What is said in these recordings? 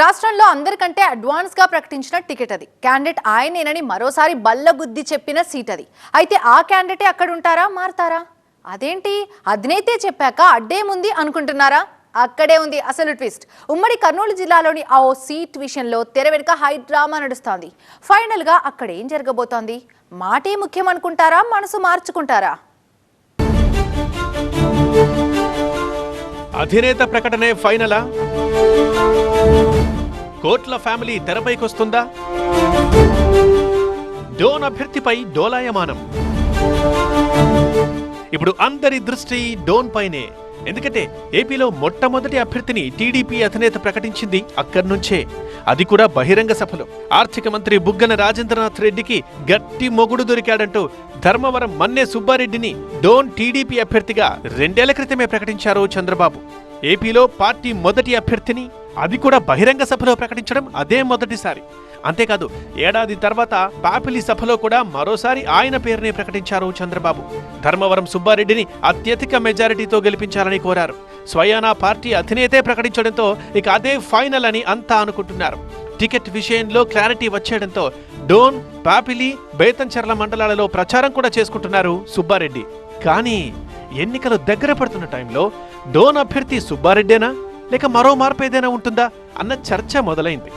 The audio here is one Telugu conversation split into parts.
రాష్ట్రంలో అందరికంటే అడ్వాన్స్గా ప్రకటించిన టికెట్ అది. క్యాండిడేట్ ఆయనేనని మరోసారి బల్లగుద్ది చెప్పిన సీట్ అది. అయితే ఆ క్యాండిడేటే అక్కడ ఉంటారా మారతారా? అదేంటి? అధినేతే చెప్పాక అడ్డేముంది అనుకుంటున్నారా? అక్కడే ఉంది అసలు ట్విస్ట్. ఉమ్మడి కర్నూలు జిల్లాలోని ఆ ఓ సీట్ విషయంలో తెర వెనుక హై డ్రామా నడుస్తోంది. ఫైనల్గా అక్కడ ఏం జరగబోతోంది? మాటే ముఖ్యం అనుకుంటారా? మనసు మార్చుకుంటారా? అధినేత ప్రకటనే ఫైనలా? కోట్ల ఫ్యామిలీ తెరపైకొస్తుందా డోన్ అభ్యర్థిపై డోలాయమానం. ఇప్పుడు అందరి దృష్టి డోన్ పైనే. ఎందుకంటే ఏపీలో మొట్టమొదటి అభ్యర్థిని టీడీపీ అధినేత ప్రకటించింది అక్కడి నుంచే. అది కూడా బహిరంగ సభలో. ఆర్థిక మంత్రి బుగ్గన రాజేంద్రనాథ్ రెడ్డికి గట్టి మొగుడు దొరికాడంటూ ధర్మవరం మన్నే సుబ్బారెడ్డిని డోన్ టీడీపీ అభ్యర్థిగా రెండేళ్ళ క్రితమే ప్రకటించారు చంద్రబాబు. ఏపీలో పార్టీ మొదటి అభ్యర్థిని అది కూడా బహిరంగ సభలో ప్రకటించడం అదే మొదటిసారి. అంతేకాదు ఏడాది తర్వాత పాపిలి సభలో కూడా మరోసారి ఆయన పేరునే ప్రకటించారు చంద్రబాబు. ధర్మవరం సుబ్బారెడ్డిని అత్యధిక మెజారిటీతో గెలిపించాలని కోరారు. స్వయానా పార్టీ అధినేతే ప్రకటించడంతో ఇక అదే ఫైనల్ అని అంతా అనుకుంటున్నారు. టికెట్ విషయంలో క్లారిటీ వచ్చేయడంతో డోన్ పాపిలి బేతంచెర్ల మండలాలలో ప్రచారం కూడా చేసుకుంటున్నారు సుబ్బారెడ్డి. కానీ ఎన్నికలు దగ్గర పడుతున్న టైంలో డోన్ అభ్యర్థి సుబ్బారెడ్డేనా? లేక మరో మార్పు ఏదైనా ఉంటుందా అన్న చర్చ మొదలైంది.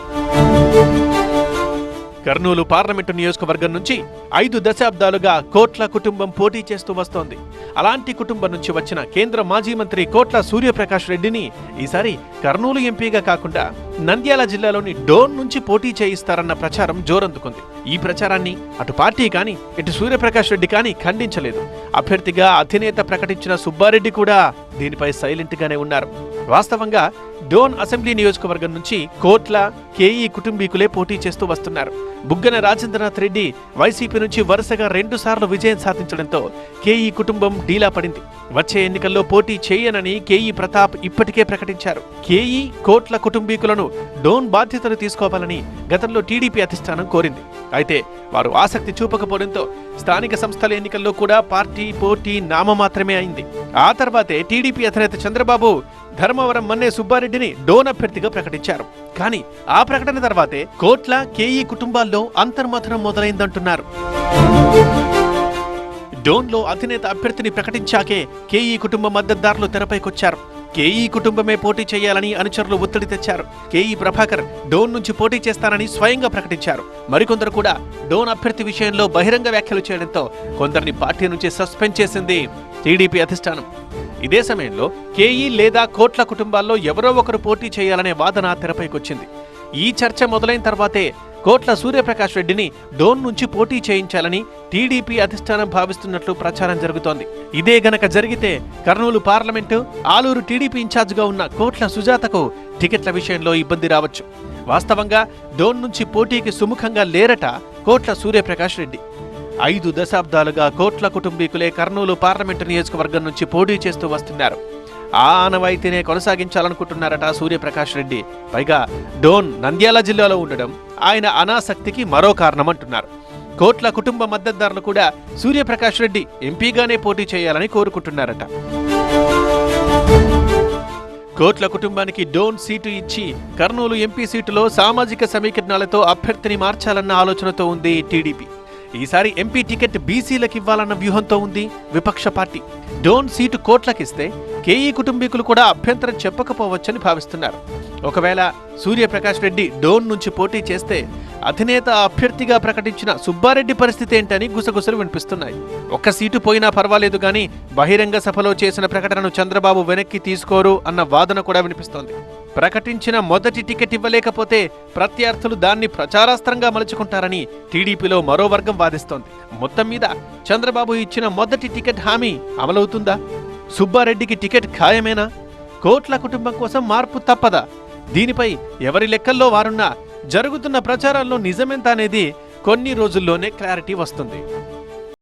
కర్నూలు పార్లమెంటు నియోజకవర్గం నుంచి ఐదు దశాబ్దాలుగా కోట్ల కుటుంబం పోటీ చేస్తూ వస్తోంది. అలాంటి కుటుంబం నుంచి వచ్చిన కేంద్ర మాజీ మంత్రి కోట్ల సూర్యప్రకాష్ రెడ్డిని ఈసారి కర్నూలు ఎంపీగా కాకుండా నంద్యాల జిల్లాలోని డోన్ నుంచి పోటీ చేయిస్తారన్న ప్రచారం జోరందుకుంది. ఈ ప్రచారాన్ని అటు పార్టీ కానీ ఇటు సూర్యప్రకాష్ రెడ్డి కానీ ఖండించలేదు. అభ్యర్థిగా అధినేత ప్రకటించిన సుబ్బారెడ్డి కూడా దీనిపై సైలెంట్ గానే ఉన్నారు. వాస్తవంగా డోన్ అసెంబ్లీ నియోజకవర్గం నుంచి కోట్ల కేఈ కుటుంబీకులే పోటీ చేస్తూ వస్తున్నారు. బుగ్గన రాజేంద్రనాథ్ రెడ్డి వైసీపీ నుంచి వరుసగా రెండు సార్లు విజయం సాధించడంతో కేఈ కుటుంబం డీలా పడింది. వచ్చే ఎన్నికల్లో పోటీ చేయనని కేఈ ప్రతాప్ ఇప్పటికే ప్రకటించారు. కేఈ కోట్ల కుటుంబీకులను డోన్ బాధ్యతలు తీసుకోవాలని గతంలో టీడీపీ అధిష్టానం కోరింది. అయితే వారు ఆసక్తి చూపకపోవడంతో స్థానిక సంస్థల ఎన్నికల్లో కూడా పార్టీ పోటీ నామమాత్రమే అయింది. ఆ తర్వాతే టీడీపీ అధినేత చంద్రబాబు ధర్మవరం మన్నే సుబ్బారెడ్డిని డోన్ అభ్యర్థిగా ప్రకటించారు. కానీ ఆ ప్రకటన తర్వాతే కోట్ల కేఈ కుటుంబాల్లో అంతర్మథనం మొదలైందంటున్నారు. డోన్లో అధినేత అభ్యర్థిని ప్రకటించాకే కేఈ కుటుంబ మద్దతుదారులు తెరపైకొచ్చారు. కేఈ కుటుంబమే పోటీ చేయాలని అనుచరులు ఒత్తిడి తెచ్చారు. కేఈ ప్రభాకర్ డోన్ నుంచి పోటీ చేస్తానని స్వయంగా ప్రకటించారు. మరికొందరు కూడా డోన్ అభ్యర్థి విషయంలో బహిరంగ వ్యాఖ్యలు చేయడంతో కొందరిని పార్టీ నుంచి సస్పెండ్ చేసింది టీడీపీ అధిష్టానం. ఇదే సమయంలో కేఈ లేదా కోట్ల కుటుంబాల్లో ఎవరో ఒకరు పోటీ చేయాలనే వాదన తెరపైకొచ్చింది. ఈ చర్చ మొదలైన తర్వాతే కోట్ల సూర్యప్రకాష్ రెడ్డిని డోన్ నుంచి పోటీ చేయించాలని టీడీపీ అధిష్టానం భావిస్తున్నట్లు ప్రచారం జరుగుతోంది. ఇదే గనక జరిగితే కర్నూలు పార్లమెంటు ఆలూరు టీడీపీ ఇన్ఛార్జిగా ఉన్న కోట్ల సుజాతకు టికెట్ల విషయంలో ఇబ్బంది రావచ్చు. వాస్తవంగా డోన్ నుంచి పోటీకి సుముఖంగా లేరట కోట్ల సూర్యప్రకాష్ రెడ్డి. ఐదు దశాబ్దాలుగా కోట్ల కుటుంబీకులే కర్నూలు పార్లమెంటు నియోజకవర్గం నుంచి పోటీ చేస్తూ వస్తున్నారు. ఆ ఆనవాయితీనే కొనసాగించాలనుకుంటున్నారట సూర్యప్రకాష్ రెడ్డి. పైగా డోన్ నంద్యాల జిల్లాలో ఉండడం ఆయన అనాసక్తికి మరో కారణమంటున్నారు. కోట్ల కుటుంబ మద్దతుదారులు కూడా సూర్యప్రకాష్ రెడ్డి ఎంపీగానే పోటీ చేయాలని కోరుకుంటున్నారట. కోట్ల కుటుంబానికి డోన్ సీటు ఇచ్చి కర్నూలు ఎంపీ సీటులో సామాజిక సమీకరణాలతో అభ్యర్థిని మార్చాలన్న ఆలోచనతో ఉంది టీడీపీ. ఈసారి ఎంపీ టికెట్ బీసీలకు ఇవ్వాలన్న వ్యూహంతో ఉంది విపక్ష పార్టీ. డోన్ సీటు కోట్లకిస్తే కేఈ కుటుంబీకులు కూడా అభ్యంతరం చెప్పకపోవచ్చని భావిస్తున్నారు. ఒకవేళ సూర్యప్రకాష్ రెడ్డి డోన్ నుంచి పోటీ చేస్తే అధినేత అభ్యర్థిగా ప్రకటించిన సుబ్బారెడ్డి పరిస్థితి ఏంటని గుసగుసలు వినిపిస్తున్నాయి. ఒక్క సీటు పోయినా పర్వాలేదు గాని బహిరంగ సభలో చేసిన ప్రకటనను చంద్రబాబు వెనక్కి తీసుకోరు అన్న వాదన కూడా వినిపిస్తోంది. ప్రకటించిన మొదటి టికెట్ ఇవ్వలేకపోతే ప్రత్యర్థులు దాన్ని ప్రచారాస్త్రంగా మలుచుకుంటారని టీడీపీలో మరో వర్గం వాదిస్తోంది. మొత్తం మీద చంద్రబాబు ఇచ్చిన మొదటి టికెట్ హామీ అమలవుతుందా? సుబ్బారెడ్డికి టికెట్ ఖాయమేనా? కోట్ల కుటుంబం కోసం మార్పు తప్పదా? దీనిపై ఎవరి లెక్కల్లో వారున్నా జరుగుతున్న ప్రచారాల్లో నిజమెంత అనేది కొన్ని రోజుల్లోనే క్లారిటీ వస్తుంది.